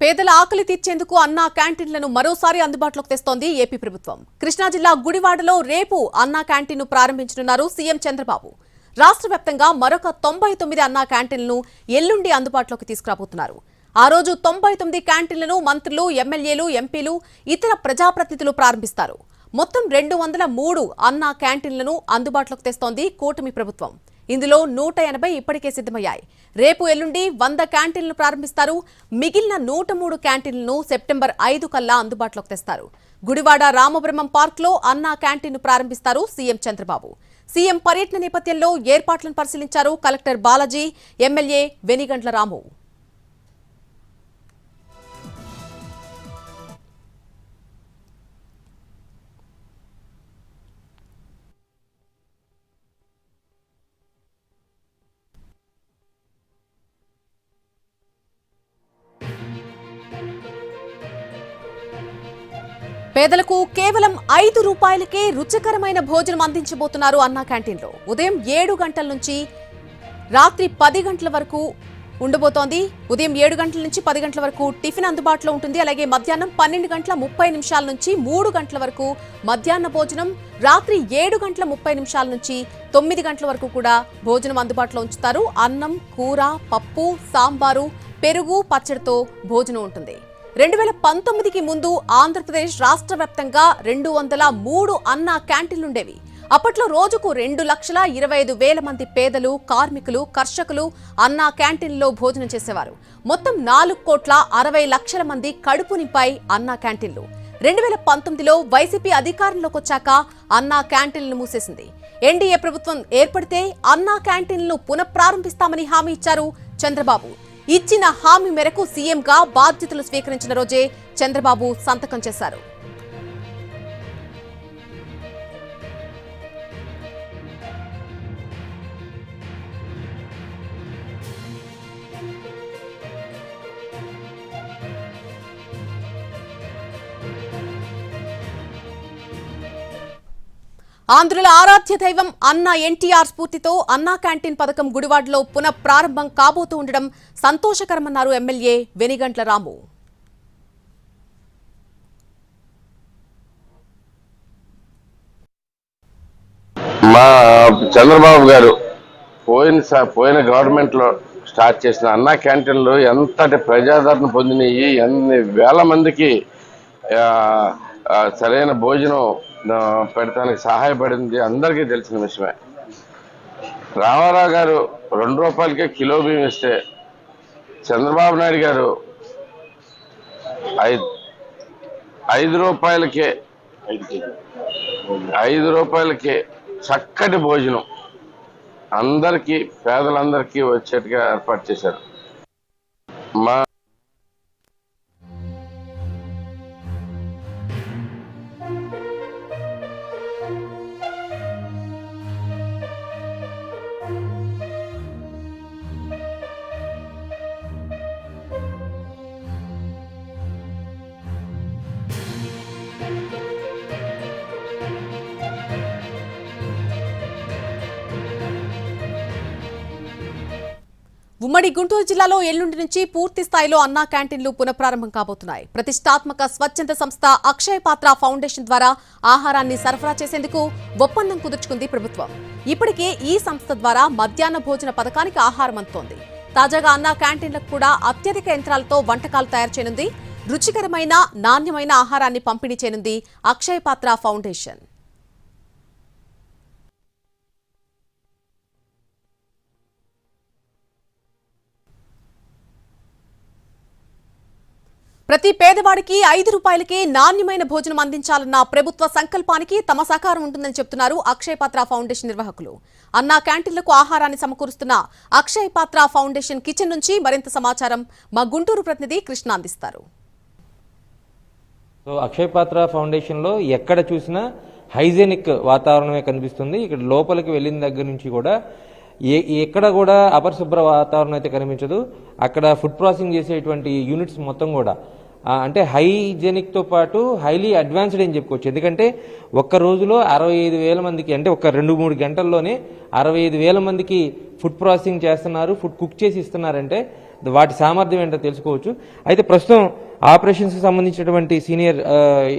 పేదల ఆకలి తీర్చేందుకు అన్నా క్యాంటీన్లను మరోసారి అందుబాటులోకి తెస్తోంది ఏపీ ప్రభుత్వం. కృష్ణా జిల్లా గుడివాడలో రేపు అన్నా క్యాంటీన్ను ప్రారంభించనున్నారు సీఎం చంద్రబాబు. రాష్ట్ర వ్యాప్తంగా మరొక తొంభై తొమ్మిది అన్నా క్యాంటీన్లను ఎల్లుండి అందుబాటులోకి తీసుకురాబోతున్నారు. ఆ రోజు తొంభై తొమ్మిది క్యాంటీన్లను మంత్రులు ఎమ్మెల్యేలు ఎంపీలు ఇతర ప్రజాప్రతినిధులు ప్రారంభిస్తారు. మొత్తం రెండు వందల మూడు అన్నా క్యాంటీన్లను అందుబాటులోకి తెస్తోంది కూటమి ప్రభుత్వం. ఇందులో నూట ఎనభై ఇప్పటికే సిద్ధమయ్యాయి. రేపు ఎల్లుండి వంద క్యాంటీన్లు ప్రారంభిస్తారు. మిగిలిన నూట మూడు క్యాంటీన్లను సెప్టెంబర్ ఐదు కల్లా అందుబాటులోకి తెస్తారు. గుడివాడ రామబ్రహ్మం పార్క్లో అన్నా క్యాంటీన్ను ప్రారంభిస్తారు సీఎం చంద్రబాబు. సీఎం పర్యటన నేపథ్యంలో ఏర్పాట్లను పరిశీలించారు కలెక్టర్ బాలాజీ ఎమ్మెల్యే వెనిగండ్ల రాము. పేదలకు కేవలం ఐదు రూపాయలకే రుచికరమైన భోజనం అందించబోతున్నారు అన్నా క్యాంటీన్లో. ఉదయం ఏడు గంటల నుంచి రాత్రి పది గంటల వరకు ఉండబోతోంది. ఉదయం ఏడు గంటల నుంచి పది గంటల వరకు టిఫిన్ అందుబాటులో ఉంటుంది. అలాగే మధ్యాహ్నం పన్నెండు గంటల ముప్పై నిమిషాల నుంచి మూడు గంటల వరకు మధ్యాహ్న భోజనం రాత్రి ఏడు గంటల ముప్పై నిమిషాల నుంచి తొమ్మిది గంటల వరకు కూడా భోజనం అందుబాటులో ఉంచుతారు. అన్నం కూర పప్పు సాంబారు పెరుగు పచ్చడితో భోజనం ఉంటుంది. రెండు వేల పంతొమ్మిదికి ముందు ఆంధ్రప్రదేశ్ రాష్ట్ర వ్యాప్తంగా రెండు వందల మూడు అన్నా క్యాంటీన్లుండేవి. అప్పట్లో రోజుకు రెండు లక్షల ఇరవై ఐదు వేల మంది పేదలు కార్మికులు కర్షకులు అన్నా క్యాంటీన్లో భోజనం చేసేవారు. మొత్తం నాలుగు కోట్ల అరవై లక్షల మంది కడుపు నింపాయి అన్న క్యాంటీన్లు. రెండు వేల పంతొమ్మిదిలో వైసీపీ అధికారంలోకి వచ్చాక అన్నా క్యాంటీన్లను మూసేసింది. ఎన్డీఏ ప్రభుత్వం ఏర్పడితే అన్నా క్యాంటీన్లను పునఃప్రారంభిస్తామని హామీ ఇచ్చారు చంద్రబాబు. ఇచ్చిన హామీ మేరకు సీఎంగా బాధ్యతలు స్వీకరించిన రోజే చంద్రబాబు సంతకం చేశారు. ఆంధ్రుల ఆరాధ్య దైవం అన్న ఎన్టీఆర్ స్ఫూర్తితో అన్నా క్యాంటీన్ పథకం గుడివాడలో పునః ప్రారంభం కాబోతూ ఉండడం సంతోషకరమన్నారు ఎమ్మెల్యే వెనిగంట్ల రాము. మా చంద్రబాబు గారు పోయిన పోయిన గవర్నమెంట్లో స్టార్ట్ చేసిన అన్నా క్యాంటీన్లు ఎంతటి ప్రజాదరణ పొందినవి ఎన్ని వేల మందికి సరైన భోజనం పెడతానికి సహాయపడింది అందరికీ తెలిసిన విషయమే. రామారావు గారు రెండు రూపాయలకే కిలో బియ్యం ఇస్తే చంద్రబాబు నాయుడు గారు ఐదు ఐదు రూపాయలకే ఐదు రూపాయలకే చక్కటి భోజనం అందరికీ పేదలందరికీ వచ్చేట్టుగా ఏర్పాటు చేశారు. మా ఉమ్మడి గుంటూరు జిల్లాలో ఎల్లుండి నుంచి పూర్తి స్థాయిలో అన్నా క్యాంటీన్లు పునఃప్రారంభం కాబోతున్నాయి. ప్రతిష్టాత్మక స్వచ్ఛంద సంస్థ అక్షయ పాత్ర ఫౌండేషన్ ద్వారా ఆహారాన్ని సరఫరా చేసేందుకు ఒప్పందం కుదుర్చుకుంది ప్రభుత్వం. ఇప్పటికే ఈ సంస్థ ద్వారా మధ్యాహ్న భోజన పథకానికి ఆహారం అందుతోంది. తాజాగా అన్నా క్యాంటీన్లకు కూడా అత్యధిక యంత్రాలతో వంటకాలు తయారు చేయనుంది. రుచికరమైన నాణ్యమైన ఆహారాన్ని పంపిణీ చేయనుంది అక్షయ పాత్ర ఫౌండేషన్. ప్రతి పేదవాడికి ఐదు రూపాయలకే నాణ్యమైన భోజనం అందించాలన్న ప్రభుత్వ సంకల్పానికి తమ సహకారం ఉంటుందని చెప్తున్నారు అక్షయపాత్ర ఫౌండేషన్ నిర్వాహకులు. అన్నా క్యాంటీన్లకు ఆహారాన్ని సమకూరుస్తున్న అక్షయపాత్ర ఫౌండేషన్ కిచెన్ నుంచి మరింత సమాచారం మా గుంటూరు ప్రతినిధి కృష్ణ అందిస్తారు. సో అక్షయ్ పాత్ర ఫౌండేషన్లో ఎక్కడ చూసినా హైజెనిక్ వాతావరణమే కనిపిస్తుంది. ఇక్కడ లోపలికి వెళ్ళిన దగ్గర నుంచి కూడా ఏ ఎక్కడ కూడా అపరిశుభ్ర వాతావరణం అయితే కనిపించదు. అక్కడ ఫుడ్ ప్రాసెసింగ్ చేసేటువంటి యూనిట్స్ మొత్తం కూడా అంటే హైజెనిక్తో పాటు హైలీ అడ్వాన్స్డ్ అని చెప్పుకోవచ్చు. ఎందుకంటే ఒక్క రోజులో అరవై ఐదు వేల మందికి అంటే ఒక రెండు మూడు గంటల్లోనే అరవై ఐదు వేల మందికి ఫుడ్ ప్రాసెసింగ్ చేస్తున్నారు ఫుడ్ కుక్ చేసి ఇస్తున్నారంటే వాటి సామర్థ్యం ఏంటో తెలుసుకోవచ్చు. అయితే ప్రస్తుతం ఆపరేషన్స్కి సంబంధించినటువంటి సీనియర్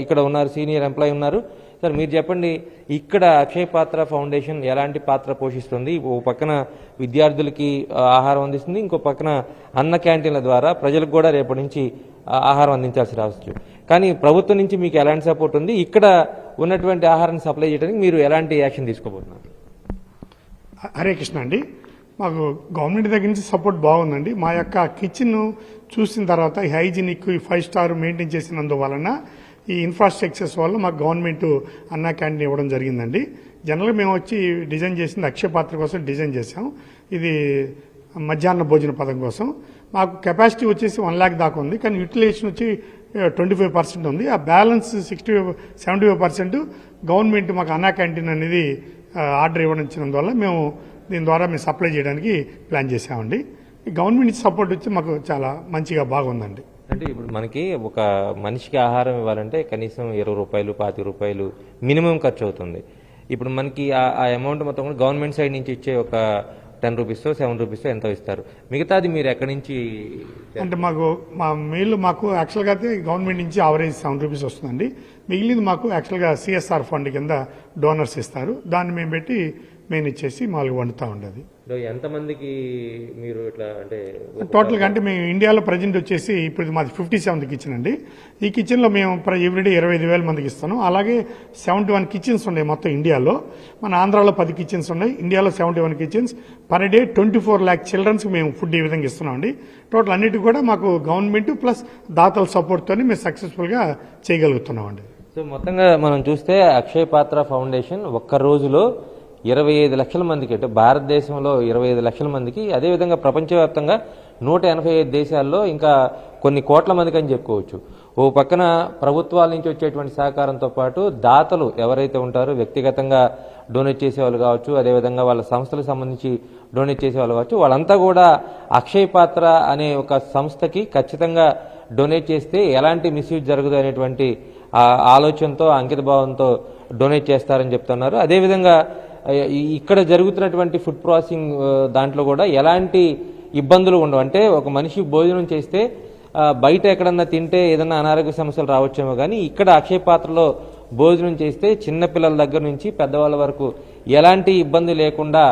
ఇక్కడ ఉన్నారు సీనియర్ ఎంప్లాయీ ఉన్నారు. సార్ మీరు చెప్పండి ఇక్కడ అక్షయ పాత్ర ఫౌండేషన్ ఎలాంటి పాత్ర పోషిస్తుంది? ఓ పక్కన విద్యార్థులకి ఆహారం అందిస్తుంది ఇంకో పక్కన అన్న క్యాంటీన్ల ద్వారా ప్రజలకు కూడా రేపటి నుంచి ఆహారం అందించాల్సి రావచ్చు కానీ ప్రభుత్వం నుంచి మీకు ఎలాంటి సపోర్ట్ ఉంది? ఇక్కడ ఉన్నటువంటి ఆహారాన్ని సప్లై చేయడానికి మీరు ఎలాంటి యాక్షన్ తీసుకోబోతున్నారు? హరే కృష్ణ అండి. మాకు గవర్నమెంట్ దగ్గర నుంచి సపోర్ట్ బాగుందండి. మా యొక్క కిచెన్ చూసిన తర్వాత హైజీనిక్ ఫైవ్ స్టార్ మెయింటైన్ చేసినందువలన ఈ ఇన్ఫ్రాస్ట్రక్చర్స్ వల్ల మాకు గవర్నమెంట్ అన్నా క్యాంటీన్ ఇవ్వడం జరిగిందండి. జనరల్గా మేము వచ్చి డిజైన్ చేసింది అక్షయపాత్ర కోసం డిజైన్ చేసాం ఇది మధ్యాహ్న భోజన పథకం కోసం. మాకు కెపాసిటీ వచ్చేసి వన్ ల్యాక్ దాకా ఉంది. కానీ యూటిలైజేషన్ వచ్చి ట్వంటీ ఫైవ్ పర్సెంట్ ఉంది. ఆ balance sixty seventy five percent government మాకు అన్నా క్యాంటీన్ అనేది ఆర్డర్ ఇవ్వడం వల్ల మేము దీని ద్వారా మేము సప్లై చేయడానికి ప్లాన్ చేసామండి గవర్నమెంట్ సపోర్ట్ వచ్చి మాకు చాలా మంచిగా బాగుందండి. అంటే ఇప్పుడు మనకి ఒక మనిషికి ఆహారం ఇవ్వాలంటే కనీసం ఇరవై రూపాయలు పాతి రూపాయలు మినిమం ఖర్చు అవుతుంది. ఇప్పుడు మనకి ఆ- అమౌంట్ మొత్తం కూడా గవర్నమెంట్ సైడ్ నుంచి ఇచ్చే ఒక టెన్ రూపీస్ సెవెన్ రూపీస్ ఎంతో ఇస్తారు. మిగతాది మీరు ఎక్కడి నుంచి అంటే మాకు మా మీల్ మాకు యాక్చువల్గా అయితే గవర్నమెంట్ నుంచి ఆవరేజ్ సెవెన్ రూపీస్ వస్తుందండి. మిగిలింది మాకు యాక్చువల్గా సిఎస్ఆర్ ఫండ్ కింద డోనర్స్ ఇస్తారు. దాన్ని మేము పెట్టి మేము ఇచ్చేసి మాకు వండుతూ ఉండేది. ఎంతమందికి మీరు ఇట్లా అంటే టోటల్గా అంటే మేము ఇండియాలో ప్రజెంట్ వచ్చేసి ఇప్పుడు మాది ఫిఫ్టీ సెవెంత్ కిచెన్ అండి ఈ కిచెన్లో మేము ఎవ్రీడే ఇరవై ఐదు వేల మందికి ఇస్తాను. అలాగే సెవెంటీ వన్ కిచెన్స్ ఉన్నాయి మొత్తం ఇండియాలో. మన ఆంధ్రాలో పది కిచెన్స్ ఉన్నాయి. ఇండియాలో seventy one kitchens. Per day twenty four lakh చిల్డ్రన్స్కి మేము ఫుడ్ ఈ విధంగా ఇస్తున్నాం అండి టోటల్ అన్నిటికీ కూడా మాకు గవర్నమెంట్ ప్లస్ దాతల సపోర్ట్తో మేము సక్సెస్ఫుల్గా చేయగలుగుతున్నాం అండి సో మొత్తంగా మనం చూస్తే అక్షయ పాత్ర ఫౌండేషన్ ఒక్క రోజులో ఇరవై ఐదు లక్షల మందికి అంటే భారతదేశంలో ఇరవై ఐదు లక్షల మందికి అదేవిధంగా ప్రపంచవ్యాప్తంగా నూట ఎనభై ఐదు దేశాల్లో ఇంకా కొన్ని కోట్ల మందికి అని చెప్పుకోవచ్చు. ఓ పక్కన ప్రభుత్వాల నుంచి వచ్చేటువంటి సహకారంతో పాటు దాతలు ఎవరైతే ఉంటారో వ్యక్తిగతంగా డొనేట్ చేసేవాళ్ళు కావచ్చు అదేవిధంగా వాళ్ళ సంస్థలకు సంబంధించి డొనేట్ చేసేవాళ్ళు కావచ్చు వాళ్ళంతా కూడా అక్షయ్ పాత్ర అనే ఒక సంస్థకి ఖచ్చితంగా డొనేట్ చేస్తే ఎలాంటి మిస్యూజ్ జరగదు అనేటువంటి ఆలోచనతో అంకితభావంతో డొనేట్ చేస్తారని చెప్తున్నారు. అదేవిధంగా ఇక్కడ జరుగుతున్నటువంటి ఫుడ్ ప్రాసెసింగ్ దాంట్లో కూడా ఎలాంటి ఇబ్బందులు ఉండవు. అంటే ఒక మనిషి భోజనం చేస్తే బయట ఎక్కడన్నా తింటే ఏదన్నా అనారోగ్య సమస్యలు రావచ్చేమో కానీ ఇక్కడ అక్షయ పాత్రలో భోజనం చేస్తే చిన్నపిల్లల దగ్గర నుంచి పెద్దవాళ్ళ వరకు ఎలాంటి ఇబ్బంది లేకుండా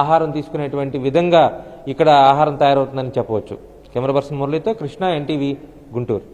ఆహారం తీసుకునేటువంటి విధంగా ఇక్కడ ఆహారం తయారవుతుందని చెప్పవచ్చు. కెమెరా పర్సన్ మురళితో కృష్ణ ఎన్టీవీ గుంటూరు.